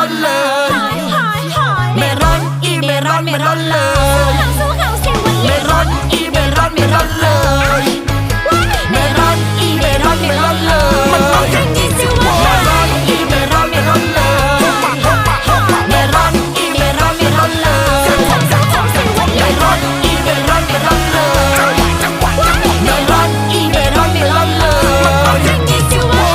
ร้อนเลย ไม่ร้อนอีไม่ร้อนไม่ร้อนเลย